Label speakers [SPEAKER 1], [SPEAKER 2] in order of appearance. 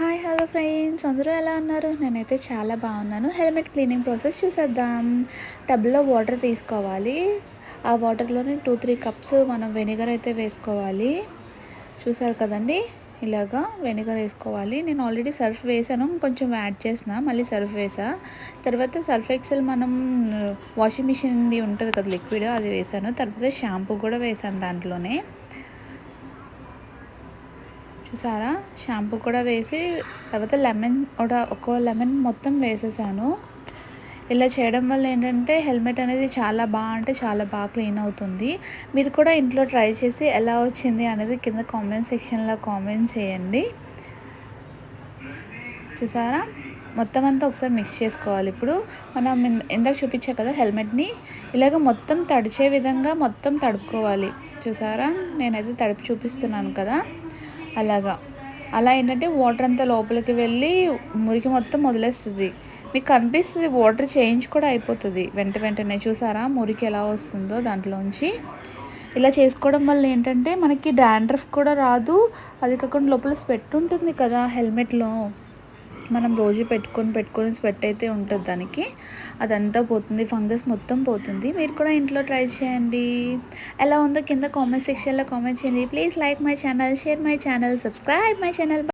[SPEAKER 1] Hi hello friends. అందరూ ఎలా ఉన్నారు? నేనైతే చాలా బాగున్నాను. హెల్మెట్ క్లీనింగ్ ప్రాసెస్ చూసేద్దాం. టబ్లో వాటర్ తీసుకోవాలి. ఆ వాటర్లోనే టూ త్రీ కప్స్ మనం వెనిగర్ అయితే వేసుకోవాలి. చూసారు కదండి? ఇలాగా వెనిగర్ వేసుకోవాలి. నేను ఆల్రెడీ సర్ఫ్ వేసాను. కొంచెం యాడ్ చేసిన. మళ్ళీ సర్ఫ్ వేసా. తర్వాత సర్ఫ్ ఎక్సెల్ మనం వాషింగ్ మిషన్ది ఉంటుంది కదా లిక్విడ్ అది వేసాను. తర్వాత షాంపూ కూడా వేసాను దాంట్లోనే. చూసారా? షాంపూ కూడా వేసి తర్వాత లెమన్ కూడా ఒక్కో లెమన్ మొత్తం వేసేసాను. ఇలా చేయడం వల్ల ఏంటంటే హెల్మెట్ అనేది చాలా బాగా అంటే చాలా బాగా క్లీన్ అవుతుంది. మీరు కూడా ఇంట్లో ట్రై చేసి ఎలా వచ్చింది అనేది కింద కామెంట్ సెక్షన్లో కామెంట్ చేయండి. చూసారా? మొత్తం అంతా ఒకసారి మిక్స్ చేసుకోవాలి ఇప్పుడు. మనం ఇందాక చూపించా కదా హెల్మెట్ని? ఇలాగ మొత్తం తడిచే విధంగా మొత్తం తడుపుకోవాలి. చూసారా? నేనైతే తడిపి చూపిస్తున్నాను కదా. అలాగా. అలా ఏంటంటే వాటర్ అంతా లోపలికి వెళ్ళి మురికి మొత్తం వదిలేస్తుంది మీకు కనిపిస్తుంది వాటర్ చేంజ్ కూడా అయిపోతుంది. వెంట వెంటనే చూసారా? మురికి ఎలా వస్తుందో దాంట్లోంచి. ఇలా చేసుకోవడం వల్ల ఏంటంటే మనకి డాండ్రఫ్ కూడా రాదు. అది కాకుండా లోపల స్వెట్ ఉంటుంది కదా హెల్మెట్లో. మనం రోజు పెట్టుకొని పెట్టుకొని స్వెట్ అయితే ఉంటుంది దానికి. అదంతా పోతుంది ఫంగస్ మొత్తం పోతుంది. మీరు కూడా ఇంట్లో ట్రై చేయండి. ఎలా ఉందో కింద కామెంట్ సెక్షన్లో కామెంట్ చేయండి. Please like my channel share my channel subscribe my channel